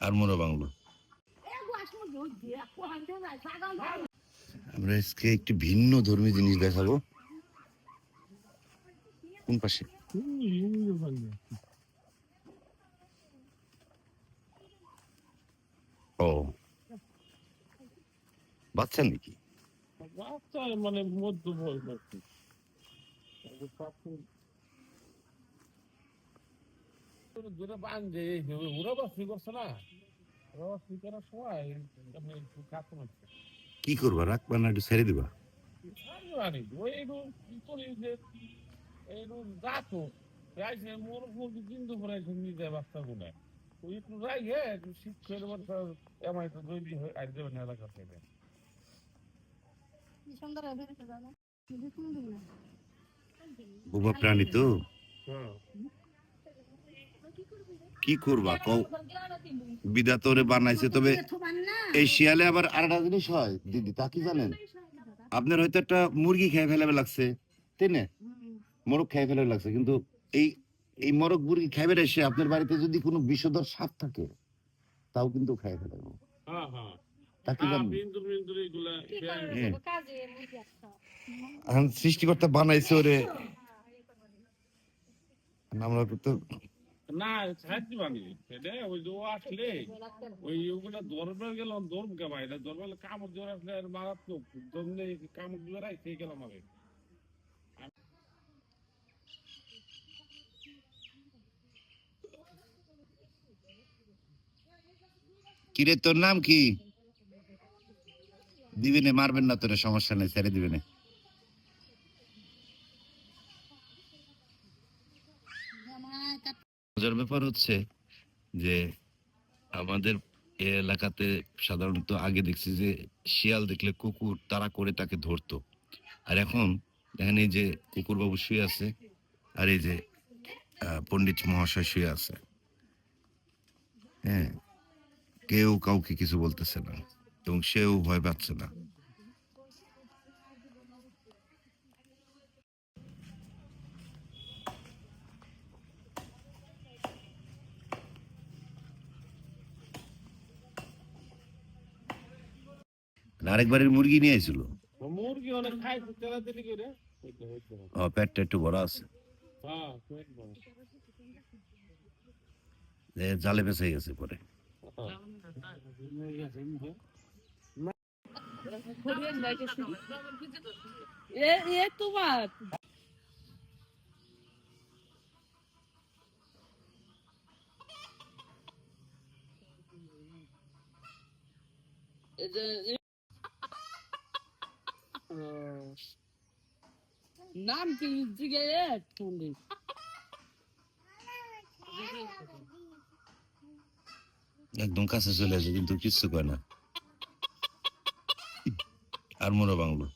আর মোরা বাংলো। আমরা আজকে একটি ভিন্ন ধর্মী জিনিস দেখাবো। কোন পাশে? ও। বাচ্চা নাকি? বাচ্চা মানে মধ্য বয়স কি যেটা বান্ধে ওরা করছে না। ওরা বাসি করার সময় আমি একটু কাছে কি করবা? রাখবা না একটু ছেড়ে দিবা? জানি ওই একটু কি করি যে একটু যাতো রাইছে মোর ফুল কিন্তু পরে নিয়ে যায় বাচ্চা গুলা। ওই একটু যাই হে একটু শীত করে বাচ্চা এমন একটু তৈরি হয়ে আর দেবেন এলাকা থেকে। বোবা প্রাণী তো। হ্যাঁ। কি করবা? কও। ওরে বানাইছে তবে এই শিয়ালে আবার আরেকটা জিনিস হয় দিদি তা কি জানেন? আপনার হয়তো একটা মুরগি খেয়ে ফেলাবে লাগছে তাই না? মোরগ খেয়ে ফেলাবে লাগছে কিন্তু এই এই মোরগ মুরগি খাইবে এসে আপনার বাড়িতে যদি কোনো বিষধর সাপ থাকে তাও কিন্তু খাই ফেলাবে। হ্যাঁ হ্যাঁ। হ্যাঁ। এখন সৃষ্টিকর্তা বানাইছে ওরে। আমরা তো না সাহায্য ওই যে ও আসলে ওই ওগুলা গেলাম ধরব কে ভাই কামড় জোর আসলে আর মারাত্মক। কামড় জোর রাখতে গেলাম আমি। কিরে তোর নাম কি? দিবেনে মারবেন না তোরে সমস্যা নেই ছেড়ে দিবেনে। মজার ব্যাপার হচ্ছে যে আমাদের এলাকাতে সাধারণত আগে দেখছি যে শিয়াল দেখলে কুকুর তারা করে তাকে ধরতো। আর এখন দেখেন এই যে কুকুর বাবু শুয়ে আছে আর এই যে পণ্ডিত মহাশয় শুয়ে আছে। হ্যাঁ কেউ কাউকে কিছু বলতেছে না এবং সেও ভয় পাচ্ছে না। আরেকবারের মুরগি নিয়ে আইছিল। মুরগি অনেক খাই তেলা তেলি করে। ও পেটটা একটু বড় আছে। হ্যাঁ পেট বড়। যে জালে বেঁচে গেছে পরে। তোমার। নাম কি জিগে এ একদম কাছে চলে আসে, কিন্তু কিচ্ছু কয় না। আর মোরা বাংলো।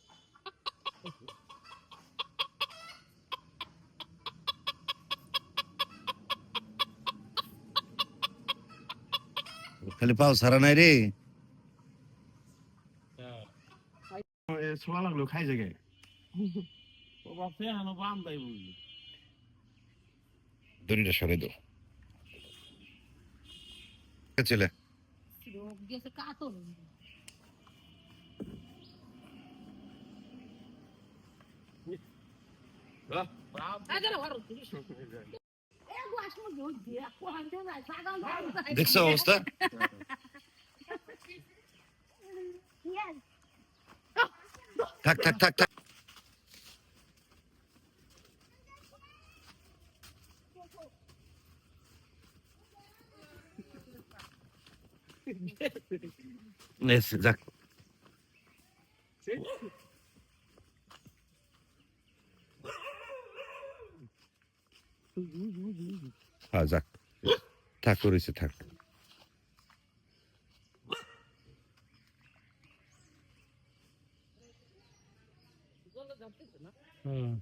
খালি পাও সারা নাই রে। ছোঁয়া লাগল খাই জায়গায় ও বাপে হানো বাম দাই বুঝলি দড়িটা সরে দাও ছেলে দেখছ অবস্থা থাক থাক থাক থাক এসে যাক হ্যাঁ যাক থাক করেছে থাক 嗯。